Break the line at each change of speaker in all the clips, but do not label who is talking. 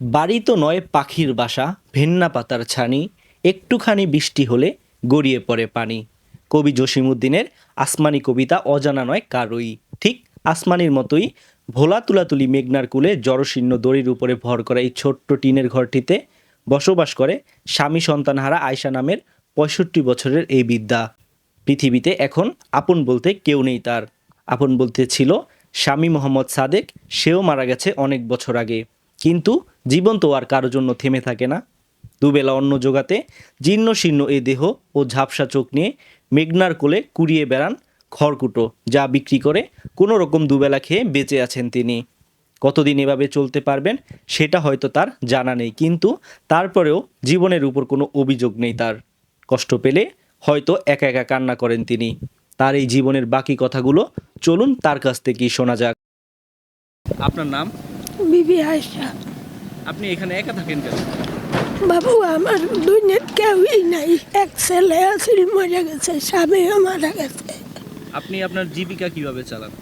বাড়ি তো নয় পাখির বাসা, ভেন্না পাতার ছানি, একটুখানি বৃষ্টি হলে গড়িয়ে পড়ে পানি। কবি জসিমুদ্দিনের আসমানি কবিতা অজানা নয় কারোই। ঠিক আসমানির মতোই ভোলা তুলাতুলি মেঘনার কুলে জড়শীর্ণ দড়ির উপরে ভর করা এই ছোট্ট টিনের ঘরটিতে বসবাস করে স্বামী সন্তানহারা আয়শা নামের পঁয়ষট্টি বছরের এই বিদ্যা। পৃথিবীতে এখন আপন বলতে কেউ নেই তার। আপন বলতে ছিল স্বামী মোহাম্মদ সাদেক, সেও মারা গেছে অনেক বছর আগে। কিন্তু জীবন তো আর কারোর জন্য থেমে থাকে না। দুবেলা অন্ন জোগাতে, জীর্ণ শীর্ণ এ দেহ ও ঝাপসা চোখ নিয়ে মেঘনার কোলে কুড়িয়ে বেড়ান খড়কুটো, যা বিক্রি করে কোনো রকম দুবেলা খেয়ে বেঁচে আছেন তিনি। কতদিন এভাবে চলতে পারবেন সেটা হয়তো তার জানা নেই, কিন্তু তারপরেও জীবনের উপর কোনো অভিযোগ নেই তার। কষ্ট পেলে হয়তো একা একা কান্না করেন তিনি। তার এই জীবনের বাকি কথাগুলো চলুন তার কাছ থেকেই শোনা যাক। আপনার নাম?
বিবি আয়সা
আপনি এখানে একা থাকেন কেন?
বাবু আমার দুনিয়ার কেউই নাই। এক ছেলে আছিল মরে গেছে স্বামীও মারা গেছে।
আপনি আপনার জীবিকা কীভাবে চালান?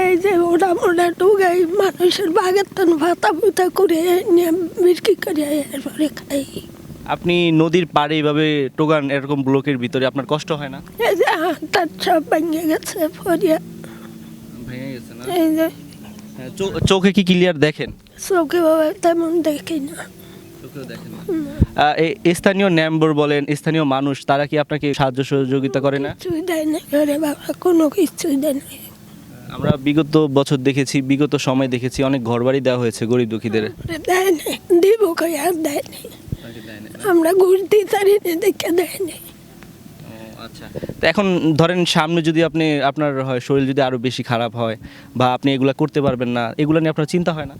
এই যে ওরা মোটা টুগাই মানুষের বাগের তন ভাতা ভুতা করে নিয়ে বিক্রি করে এরপরে খাই।
আপনি নদীর পাড়ে এইভাবে টোগান এরকম ব্লকের ভিতরে আপনার কষ্ট হয় না?
এই যে হাতটার সব ভেঙে গেছে ফরিয়া।
ভেঙে গেছে না?
এই যে
চোখে কি ক্লিয়ার দেখেন?
চোখে বাবা তেমন দেখি না।
স্থানীয় ন্যাম্বর বলেন স্থানীয় মানুষ তারা কি আপনাকে সাহায্য সহযোগিতা করে না?
কিছুই দেয় না ঘরে বাবা কোনো কিছুই দেয় না।
আমরা বিগত বছর দেখেছি বিগত সময় দেখেছি অনেক ঘরবাড়ি দেওয়া হয়েছে গরিব দুঃখীদের।
দেয় না দিব কই আর দেয় না। আমরা ঘুরতে না দেখে দেয় না।
আচ্ছা। তো এখন ধরেন সামনে যদি আপনি আপনার হয় শরীর যদি আরও বেশি খারাপ হয় বা আপনি এগুলো করতে পারবেন না এগুলো নিয়ে আপনার চিন্তা হয় না?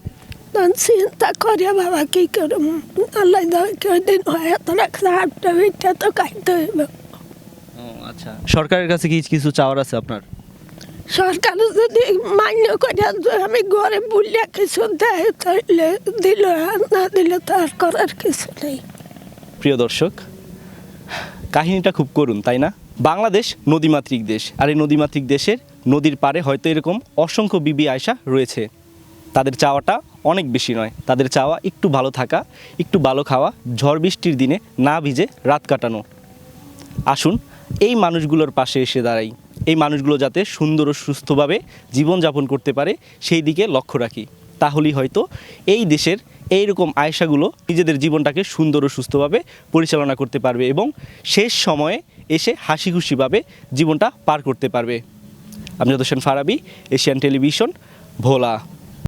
চিন্তা করে বাবা কি করুম? আল্লাহ দিন হয় এত রাখছে হাতটা তো খাইতে হইব।
ও আচ্ছা। সরকারের কাছে কি কিছু চাওয়ার আছে আপনার?
সরকার যদি মান্য করে আমি ঘরে বললে কিছু দেয় তাহলে দিল না দিলে তো আর করার কিছু নেই।
প্রিয় দর্শক কাহিনীটা খুব করুন, তাই না? বাংলাদেশ নদীমাতৃক দেশ, আর এই নদীমাতৃক দেশের নদীর পারে হয়তো এরকম অসংখ্য বিবি আয়সা রয়েছে। তাদের চাওয়াটা অনেক বেশি নয়। তাদের চাওয়া একটু ভালো থাকা, একটু ভালো খাওয়া, ঝড় বৃষ্টির দিনে না ভিজে রাত কাটানো। আসুন, এই মানুষগুলোর পাশে এসে দাঁড়াই। এই মানুষগুলো যাতে সুন্দর ও সুস্থভাবে জীবনযাপন করতে পারে, সেই দিকে লক্ষ্য রাখি। তাহলেই হয়তো এই দেশের এইরকম আয়সাগুলো নিজেদের জীবনটাকে সুন্দর ও সুস্থভাবে পরিচালনা করতে পারবে এবং শেষ সময়ে এসে হাসি খুশিভাবে জীবনটা পার করতে পারবে। আমি হোসেন ফারাবি, এশিয়ান টেলিভিশন, ভোলা।